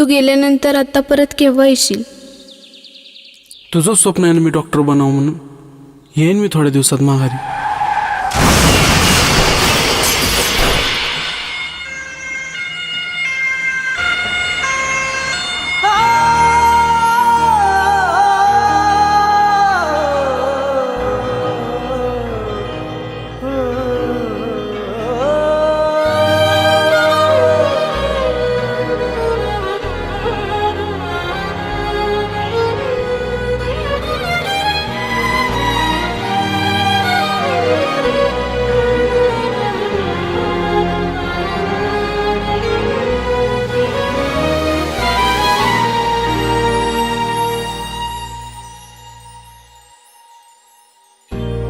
तू गेल्यानंतर आता परत केव्हा येशील? तुझं स्वप्न आहे ना मी डॉक्टर बनावं म्हणून. येईन मी थोड्या दिवसात माघारी.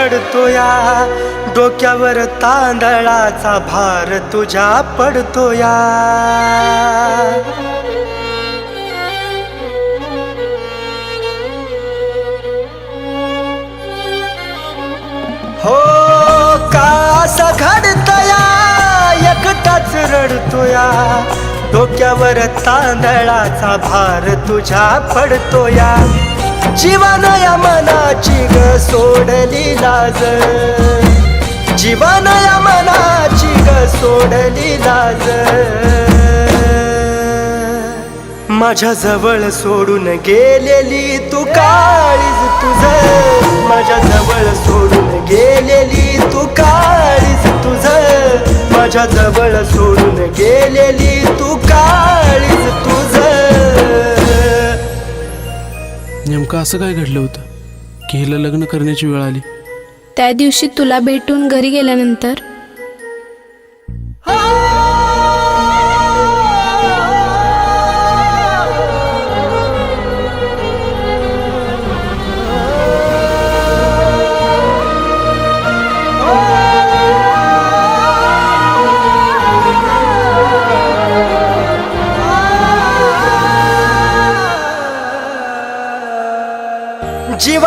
चढतोया डोक्यावर तांदळाचा भार तुझ्या पडतोया. हो कासा घडतया? एकटाच रडतोया. डोक्यावर तांदळाचा भार तुझ्या पडतोया. जीवन या मनाची ग सोडली लाज. जीवन या मनाची ग सोडली लाज. माझ्या जवळ सोडून गेलेली तू काळीज तुझ. माझ्या जवळ सोडून गेलेली तू काळीज तुझ. माझ्या जवळ सोडून गेलेली नेमकं असं काय घडलं होतं? की हिला लग्न करण्याची वेळ आली? त्या दिवशी तुला भेटून घरी गेल्यानंतर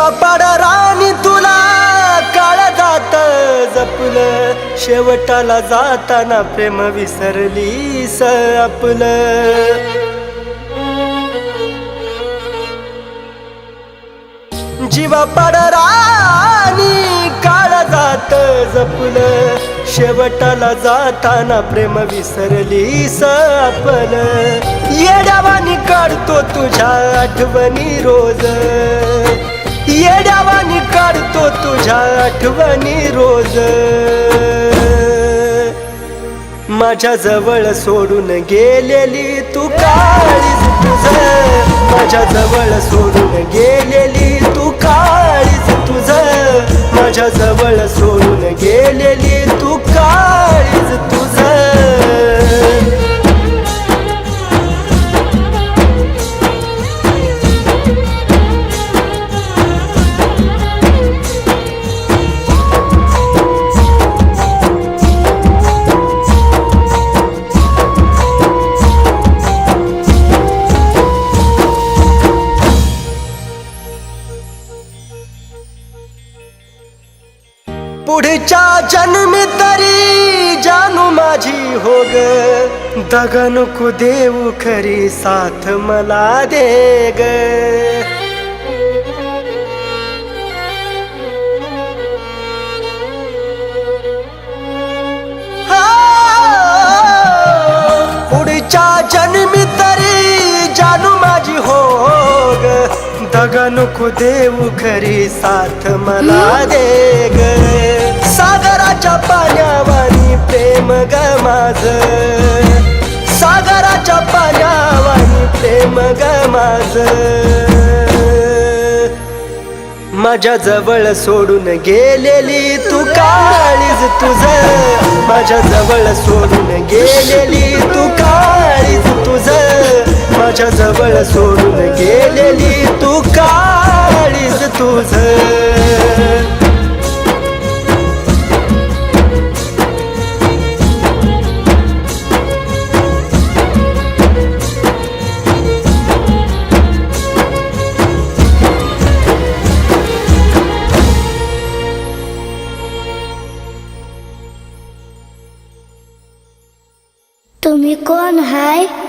जीवा पाड राणी तुला काळ जात जपलं. शेवटाला जाताना प्रेम विसरलीस आपलं. जीवा पाड राणी काळ जात जपलं. शेवटाला जाताना प्रेम विसरली स आपलं. येड्यावानी काढतो तुझ्या आठवणी रोज. येड्यावानी काढतो तुझ्या आठवणी रोज. माझ्या जवळ सोडून गेलेली तू काळीज तुझ. माझ्या जवळ सोडून गेलेली तू काळीज तुझ. माझ्या जवळ सोडून गेलेली तू काळीज तुझ. पुढच्या जन्मी तरी जानू माझी हो ग दगन नको देऊ खरी साथ मला दे ग दग नको देऊ खरी साथ मला दे ग. सागराच्या पाण्यावानी प्रेम ग माझ. सागराच्या पाण्यावानी प्रेम ग माझ. माझ्या जवळ सोडून गेलेली तू काळीज तुझ. माझ्या जवळ सोडून गेलेली तू काळीज तुझ. माझ्या जवळ सोडून गेलेली तू तुझ. तुम्ही कोण हाय?